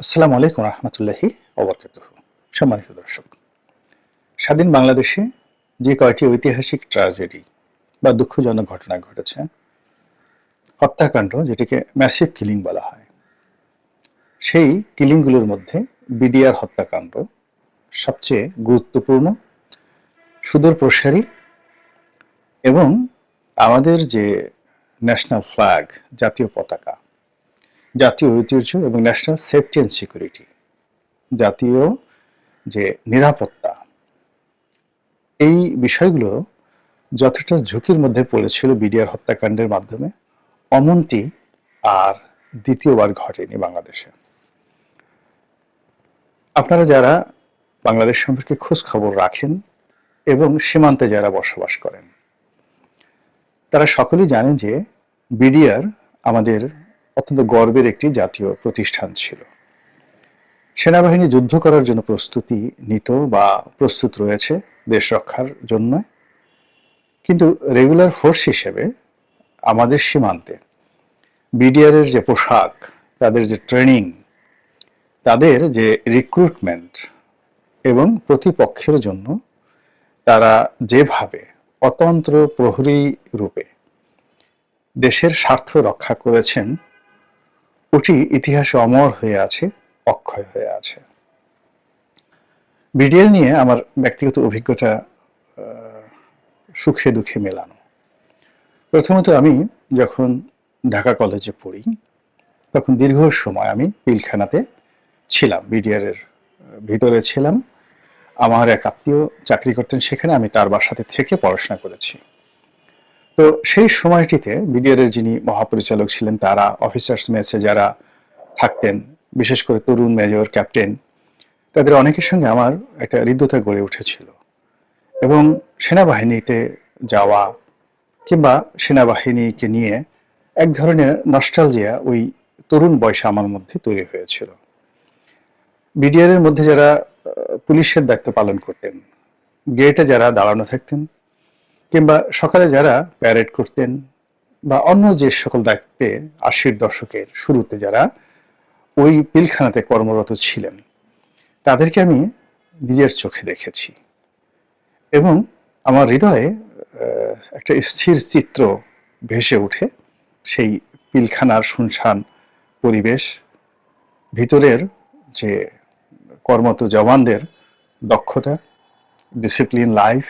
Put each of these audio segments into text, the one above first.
আসসালামু আলাইকুম রহমতুল্লাহি ওবরকাতুহ সম্মানিত দর্শক, স্বাধীন বাংলাদেশে যে কয়টি ঐতিহাসিক ট্র্যাজেডি বা দুঃখজনক ঘটনা ঘটেছে, হত্যাকাণ্ড যেটিকে ম্যাসিভ কিলিং বলা হয়, সেই কিলিংগুলোর মধ্যে বিডিআর হত্যাকাণ্ড সবচেয়ে গুরুত্বপূর্ণ, সুদূর প্রসারী এবং আমাদের যে ন্যাশনাল ফ্ল্যাগ জাতীয় পতাকা জাতীয় ঐতিহ্য এবং ন্যাশনাল সেফটি অ্যান্ড সিকিউরিটি জাতীয় যে নিরাপত্তা। এই বিষয়গুলো যতটা ঝুঁকির মধ্যে পড়েছিল বিডিআর হত্যাকাণ্ডের মাধ্যমে। অমনটি আর দ্বিতীয়বার ঘটেনি বাংলাদেশে। আপনারা যারা বাংলাদেশ সম্পর্কে খোঁজ খবর রাখেন এবং সীমান্তে যারা বসবাস করেন, তারা সকলেই জানেন যে বিডিআর আমাদের অত্যন্ত গর্বের একটি জাতীয় প্রতিষ্ঠান ছিল। সেনাবাহিনী যুদ্ধ করার জন্য প্রস্তুতি নিত বা প্রস্তুত রয়েছে দেশ রক্ষার জন্য। কিন্তু রেগুলার ফোর্স হিসেবে আমাদের সীমান্তে বিডিআরের যে পোশাক, তাদের যে ট্রেনিং, তাদের যে রিক্রুটমেন্ট এবং প্রতিপক্ষের জন্য তারা যেভাবে অতন্ত্র প্রহরী রূপে দেশের স্বার্থ রক্ষা করেছেন ওটি ইতিহাসে অমর হয়ে আছে, অক্ষয় হয়ে আছে। বিডিএল নিয়ে আমার ব্যক্তিগত অভিজ্ঞতা সুখে দুঃখে মেলানো। প্রথমত আমি যখন ঢাকা কলেজে পড়ি, তখন দীর্ঘ সময় আমি পিলখানাতে ছিলাম, বিডিআর এর ভিতরে ছিলাম। আমার এক আত্মীয় চাকরি করতেন সেখানে, আমি তার বাসাতে থেকে পড়াশোনা করেছি। তো সেই সময়টিতে বিডিআর এর যিনি মহাপরিচালক ছিলেন, তারা অফিসার্স মেসে যারা থাকতেন, বিশেষ করে তরুণ মেজর ক্যাপ্টেন তাদের অনেকের সঙ্গে আমার একটা হৃদ্যতা গড়ে উঠেছিল। এবং সেনাবাহিনীতে যাওয়া কিংবা সেনাবাহিনীকে নিয়ে এক ধরনের নস্টালজিয়া ওই তরুণ বয়সে আমার মধ্যে তৈরি হয়েছিল। বিডিআর এর মধ্যে যারা পুলিশের দায়িত্ব পালন করতেন গেটে যারা দাঁড়ানো থাকতেন কিংবা সকালে যারা প্যারেড করতেন বা অন্য যে সকল দায়িত্বে আশির দশকের শুরুতে যারা ওই পিলখানাতে কর্মরত ছিলেন, তাদেরকে আমি নিজের চোখে দেখেছি। এবং আমার হৃদয়ে একটা স্থির চিত্র ভেসে উঠে সেই পিলখানার শুনশান পরিবেশ, ভিতরের যে কর্মত জওয়ানদের দক্ষতা ডিসিপ্লিন লাইফ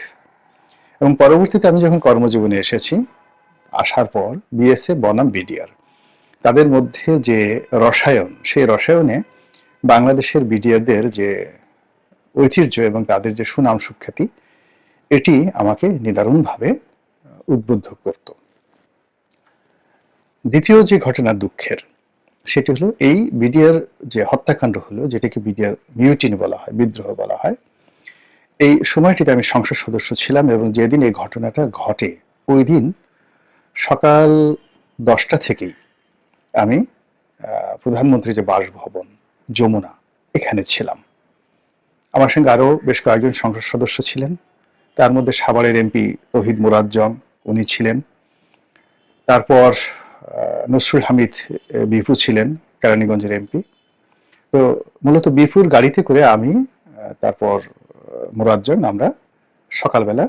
এবং পরবর্তীতে আমি যখন কর্মজীবনে এসেছি, আসার পর বিএসএ বনাম বিডিআর তাদের মধ্যে যে রসায়ন, সেই রসায়নে বাংলাদেশের বিডিআরদের যে ঐতিহ্য এবং তাদের যে সুনাম সুখ্যাতি, এটি আমাকে নিদারুণভাবে উদ্বুদ্ধ করত। দ্বিতীয় যে ঘটনা দুঃখের, সেটি হলো এই বিডিআর যে হত্যাকাণ্ড হলো, যেটাকে বিডিআর মিউটিন বলা হয়, বিদ্রোহ বলা হয় এই সময়টিতে আমি সংসদ সদস্য ছিলাম এবং যেদিন এই ঘটনাটা ঘটে ওই দিন সকাল দশটা থেকেই আমি প্রধানমন্ত্রী যে বাসভবন, যমুনা, এখানে ছিলাম। আমার সঙ্গে আরও বেশ কয়েকজন সংসদ সদস্য ছিলেন। তার মধ্যে সাভারের এমপি তহিদ মুরাজ্জম উনি ছিলেন। তারপর নসরুল হামিদ বিপু ছিলেন, কেরানীগঞ্জের এমপি তো মূলত বিপুর গাড়িতে করে আমি তারপর মুরাজ্জন আমরা সকালবেলা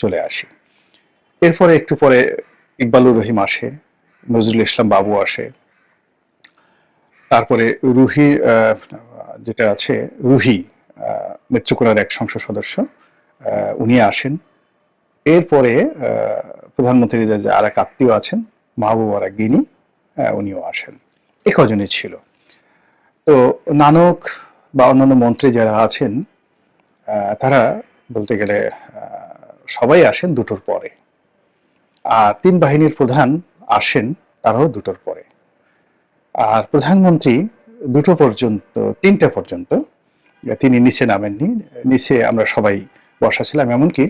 চলে আসি। এরপরে একটু পরে ইকবালুর রহিম আসে, নজরুল ইসলাম বাবু আসে। তারপরে রুহি যেটা আছে, রুহি নেত্রকোনার এক সংসদ সদস্য উনি আসেন। এরপরে প্রধানমন্ত্রী যে আর এক আত্মীয় আছেন মাহবুবারা গিনি উনিও আসেন। এ কজনই ছিল। তো নানক বা অন্যান্য মন্ত্রী যারা আছেন তারা বলতে গেলে সবাই আসেন দুটোর পরে। আর তিন বাহিনীর প্রধান আসেন, তারাও দুটোর পরে। আর প্রধানমন্ত্রী দুটো পর্যন্ত, তিনটা পর্যন্ত, তিনি নিচে নামেননি, নিচে আমরা সবাই বসা ছিলাম। এমনকি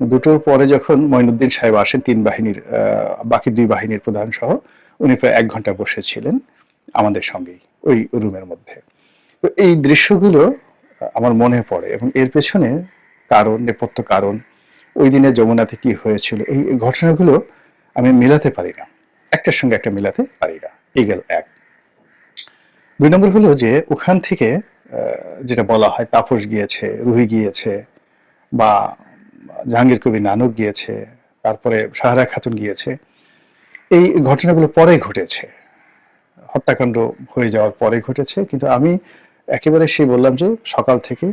দুটোর পরে যখন মঈনুদ্দিন সাহেব আসেন, তিন বাহিনীর বাকি দুই বাহিনীর প্রধান সহ, উনি প্রায় এক ঘণ্টা বসেছিলেন আমাদের সঙ্গেই, ওই রুমের মধ্যে। তো এই দৃশ্যগুলো আমার মনে পড়ে এবং এর পেছনে কারণ, নেপথ্য কারণ, ওই দিনে যমুনাতে কি হয়েছিল, এই ঘটনাগুলো আমি মিলাতে পারি না। একটার সঙ্গে একটা মিলাতে পারি না। এই গেল এক। দুই নম্বর হলো যে, ওখান থেকে যেটা বলা হয় তাপস গিয়েছে, রুহি গিয়েছে, বা জাহাঙ্গীর কবি নানক গিয়েছে, তারপরে সাহারা খাতুন গিয়েছে, এই ঘটনাগুলো পরে ঘটেছে। হত্যাকাণ্ড হয়ে যাওয়ার পরে ঘটেছে, কিন্তু আমি একেবারে সেই বললাম যে সকাল থেকে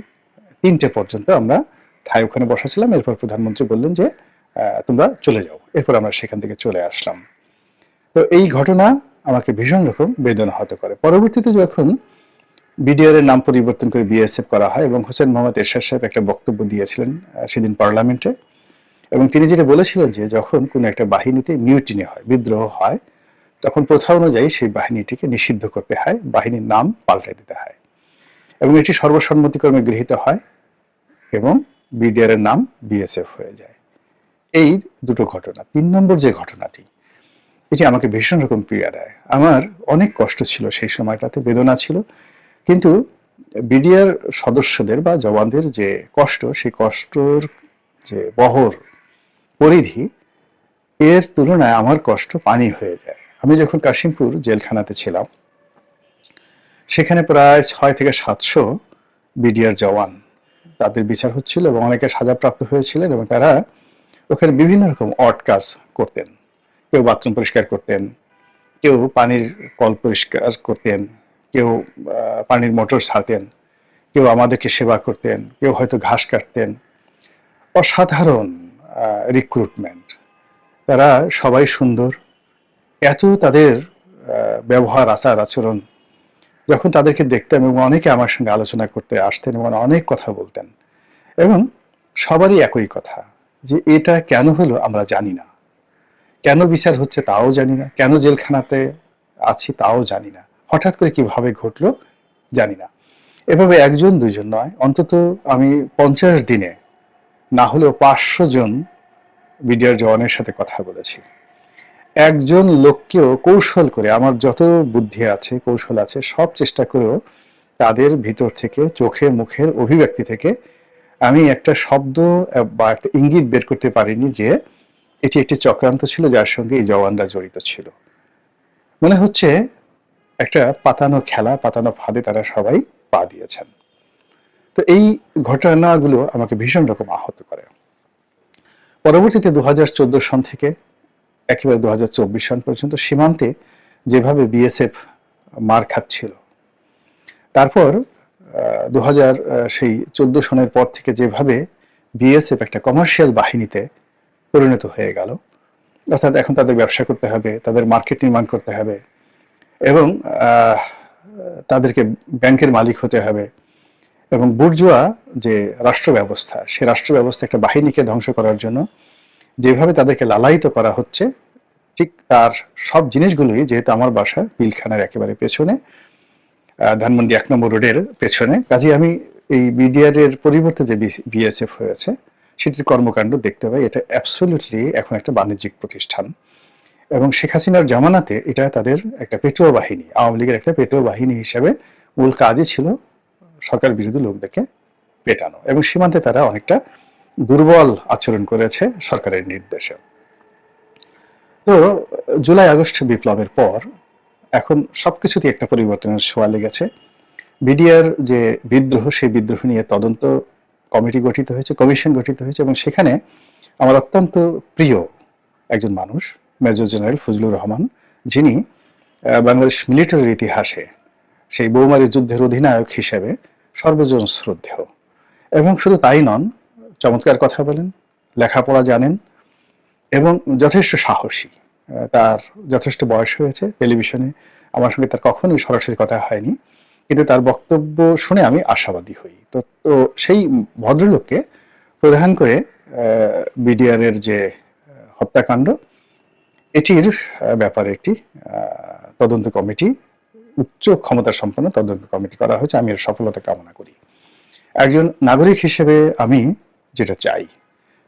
তিনটে পর্যন্ত আমরা ঠাই ওখানে বসাছিলাম। এরপর প্রধানমন্ত্রী বললেন যে তোমরা চলে যাও। এরপর আমরা সেখান থেকে চলে আসলাম। তো এই ঘটনা আমাকে ভীষণ রকম বেদনা বেদনাহত করে। পরবর্তীতে যখন বিডিআর এর নাম পরিবর্তন করে বিএসএফ করা হয় এবং হোসেন মোহাম্মদ এরশাদ সাহেব একটা বক্তব্য দিয়েছিলেন সেদিন পার্লামেন্টে এবং তিনি যেটা বলেছিলেন যে, যখন কোনো একটা বাহিনীতে মিউটিনি হয়, বিদ্রোহ হয়, তখন প্রথা অনুযায়ী সেই বাহিনীটিকে নিষিদ্ধ করতে হয়, বাহিনীর নাম পাল্টে দিতে হয়। এবং এটি সর্বসম্মতিক্রমে গৃহীত হয় এবং বিডিআর এর নাম বিএসএফ হয়ে যায়। এই দুটো ঘটনা, তিন নম্বর যে ঘটনাটি, এটি আমাকে ভীষণ রকম পীড়া দেয়। আমার অনেক কষ্ট ছিল সেই সময়টাতে, বেদনা ছিল, কিন্তু বিডিআর সদস্যদের বা জওয়ানদের যে কষ্ট, সেই কষ্টর যে বহর পরিধি, এর তুলনায় আমার কষ্ট পানি হয়ে যায়। আমি যখন কাশিমপুর জেলখানাতে ছিলাম সেখানে প্রায় ছয় থেকে সাতশো বিডিআর জওয়ান তাদের বিচার হচ্ছিল এবং অনেকে সাজাপ্রাপ্ত হয়েছিলেন এবং তারা ওখানে বিভিন্ন রকম অড কাজ করতেন। কেউ বাথরুম পরিষ্কার করতেন, কেউ পানির কল পরিষ্কার করতেন, কেউ পানির মোটর ছাড়তেন, কেউ আমাদেরকে সেবা করতেন, কেউ হয়তো ঘাস কাটতেন। অসাধারণ রিক্রুটমেন্ট তারা সবাই সুন্দর। এত তাদের ব্যবহার, আচার, আচরণ যখন তাদেরকে দেখতাম এবং অনেকে আমার সঙ্গে আলোচনা করতে আসতেন এবং অনেক কথা বলতেন, এবং সবারই একই কথা যে এটা কেন হলো আমরা জানি না। কেন বিচার হচ্ছে তাও জানি না, কেন জেলখানাতে আছি তাও জানি না, হঠাৎ করে কীভাবে ঘটলো জানি না। এভাবে একজন, দুইজন নয়, অন্তত আমি পঞ্চাশ দিনে না হলেও পাঁচশো জন বিডিআর জওয়ানের সাথে কথা বলেছি। একজন লোককেও কৌশল করে, আমার যত বুদ্ধি আছে, কৌশল আছে, সব চেষ্টা করেও তাদের ভিতর থেকে, চোখে, মুখের অভিব্যক্তি থেকে আমি একটা শব্দ বা একটা ইঙ্গিত বের করতে পারিনি যে এটি একটি চক্রান্ত ছিল যার সঙ্গে এই জওয়ানরা জড়িত ছিল। মনে হচ্ছে একটা পাতানো খেলা, পাতানো ফাঁদে তারা সবাই পা দিয়েছেন। তো এই ঘটনাগুলো আমাকে ভীষণ রকম আহত করে। পরবর্তীতে দু হাজার চোদ্দ সন থেকে একেবারে দু সন পর্যন্ত সীমান্তে যেভাবে বিএসএফ মার খাচ্ছিল। তারপর দু হাজার সেই চোদ্দ সনের পর থেকে যেভাবে বিএসএফ একটা কমার্শিয়াল বাহিনীতে পরিণত হয়ে গেল, অর্থাৎ এখন তাদের ব্যবসা করতে হবে, তাদের মার্কেট নির্মাণ করতে হবে এবং তাদেরকে ব্যাংকের মালিক হতে হবে এবং বুর্জুয়া যে রাষ্ট্র ব্যবস্থা সে রাষ্ট্র ব্যবস্থা একটা বাহিনীকে ধ্বংস করার জন্য যেভাবে তাদেরকে লালায়িত করা হচ্ছে, ঠিক তার সব জিনিসগুলোই যেহেতু আমার বাসা পিলখানার একেবারে পেছনে ধানমন্ডি এক নম্বর রোডের পেছনে কাজে আমি এই বিডিআর এর পরিবর্তে যে বিএসএফ হয়েছে, সেটির কর্মকাণ্ড দেখতে পাই, এটা অ্যাবসলিউটলি এখন একটা বাণিজ্যিক প্রতিষ্ঠান। এবং শেখ হাসিনার জামানাতে এটা তাদের একটা পেটুয়া বাহিনী, আওয়ামী লীগের একটা পেটুয়া বাহিনী হিসেবে মূল কাজই ছিল সরকার বিরোধী লোকদেরকে পেটানো। এবং সীমান্তে তারা অনেকটা দুর্বল আচরণ করেছে সরকারের নির্দেশে। তো, জুলাই আগস্ট বিপ্লবের পর এখন সবকিছুতেই একটা পরিবর্তনের ছোঁয়া লেগেছে। বিডিআর যে বিদ্রোহ, সেই বিদ্রোহ নিয়ে তদন্ত কমিটি গঠিত হয়েছে, কমিশন গঠিত হয়েছে এবং সেখানে আমার অত্যন্ত প্রিয় একজন মানুষ, মেজর জেনারেল ফজলুর রহমান, যিনি বাংলাদেশ মিলিটারির ইতিহাসে সেই বৌমারি যুদ্ধের অধিনায়ক হিসেবে সর্বজন শ্রদ্ধেয়। এবং শুধু তাই নন চমৎকার কথা বলেন, লেখাপড়া জানেন এবং যথেষ্ট সাহসী। তার যথেষ্ট বয়স হয়েছে টেলিভিশনে। আমার সঙ্গে তার কখনোই সরাসরি কথা হয়নি। কিন্তু তার বক্তব্য শুনে আমি আশাবাদী হই। তো তো সেই ভদ্রলোককে প্রধান করে বিডিআর এর যে হত্যাকাণ্ড, এটির ব্যাপারে একটি তদন্ত কমিটি, উচ্চ ক্ষমতা সম্পন্ন তদন্ত কমিটি করা হয়েছে। আমি এর সফলতা কামনা করি। একজন নাগরিক হিসেবে আমি যেটা চাই,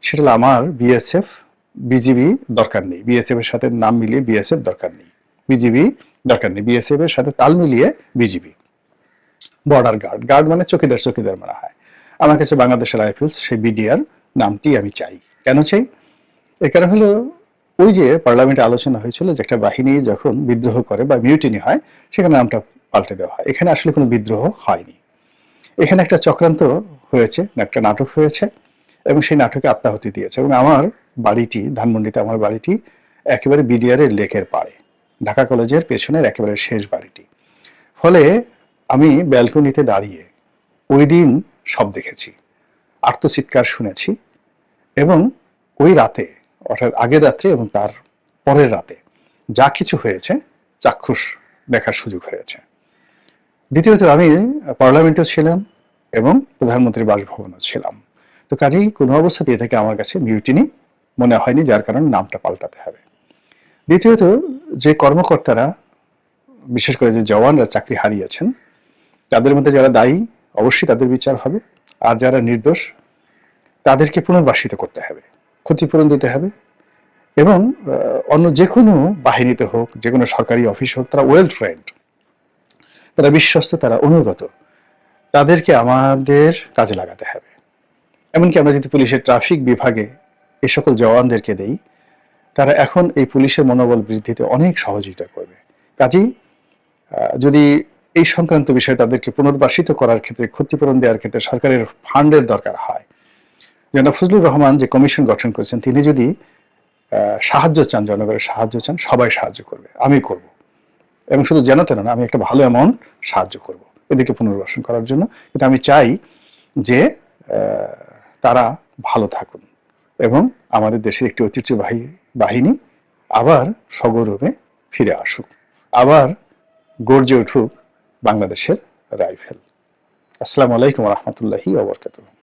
সেটা হলো আমার বিএসএফ বিজিবি দরকার নেই। বিএসএফ এর সাথে নাম মিলিয়ে বিএসএফ দরকার নেই। বিজিবি দরকার নেই। বিএসএফ এর সাথে তাল মিলিয়ে বিজিবি বর্ডার গার্ড গার্ড মানে চকিদার চকিদার মানে হয়। আমার কাছে বাংলাদেশের রাইফেলস সেই বিডিআর নামটি আমি চাই। কেন চাই? এর কারণ হলো, ওই যে পার্লামেন্টে আলোচনা হয়েছিল যে একটা বাহিনী যখন বিদ্রোহ করে বা মিউটিনি হয়, সেখানে নামটা পাল্টে দেওয়া হয়। এখানে আসলে কোনো বিদ্রোহ হয়নি। এখানে একটা চক্রান্ত হয়েছে, একটা নাটক হয়েছে। এবং সেই নাটকে আত্মাহতি দিয়েছে এবং আমার বাড়িটি, ধানমন্ডিতে আমার বাড়িটি একেবারে বিডিআরের লেকের পাড়ে, ঢাকা কলেজের পেছনের একেবারে শেষ বাড়িটি। ফলে আমি ব্যালকনিতে দাঁড়িয়ে ওই দিন সব দেখেছি আর্তচিৎকার শুনেছি এবং ওই রাতে, অর্থাৎ আগের রাত্রে এবং তার পরের রাতে যা কিছু হয়েছে চাক্ষুষ দেখার সুযোগ হয়েছে। দ্বিতীয়ত আমি পার্লামেন্টেও ছিলাম এবং প্রধানমন্ত্রীর বাসভবনও ছিলাম। তো কাজেই কোনো অবস্থাতে থেকে আমার কাছে মিউটিনি মনে হয়নি যার কারণে নামটা পাল্টাতে হবে। দ্বিতীয়ত, যে কর্মকর্তারা, বিশেষ করে যে জওয়ানরা চাকরি হারিয়েছেন, তাদের মধ্যে যারা দায়ী, অবশ্যই তাদের বিচার হবে। আর যারা নির্দোষ, তাদেরকে পুনর্বাসিত করতে হবে, ক্ষতিপূরণ দিতে হবে। এবং অন্য যে কোনো বাহিনীতে হোক, যে কোনো সরকারি অফিস হোক, তারা ওয়েল ট্রেন্ড তারা বিশ্বস্ত, তারা অনুগত, তাদেরকে আমাদের কাজে লাগাতে হবে। এমনকি আমরা যদি পুলিশের ট্রাফিক বিভাগে এ সকল জওয়ানদেরকে দেই, তারা এখন এই পুলিশের মনোবল বৃদ্ধিতে অনেক সহযোগিতা করবে। কাজেই যদি এই সংক্রান্ত বিষয়ে তাদেরকে পুনর্বাসিত করার ক্ষেত্রে, ক্ষতিপূরণ দেওয়ার ক্ষেত্রে সরকারের ফান্ডের দরকার হয়। জনাব ফজলুর রহমান যে কমিশন গঠন করেছেন, তিনি যদি সাহায্য চান, জনগণের সাহায্য চান, সবাই সাহায্য করবে। আমি করব। এবং শুধু জানাতে না, আমি একটা ভালো অ্যামাউন্ট সাহায্য করব। এদেরকে পুনর্বাসন করার জন্য। কিন্তু আমি চাই যে তারা ভালো থাকুন এবং আমাদের দেশের একটি ঐতিহ্যবাহী বাহিনী আবার সগৌরবে ফিরে আসুক। আবার গর্জে উঠুক বাংলাদেশের রাইফেল। আসসালামু আলাইকুম রহমতুল্লাহি ওবরকাতুহ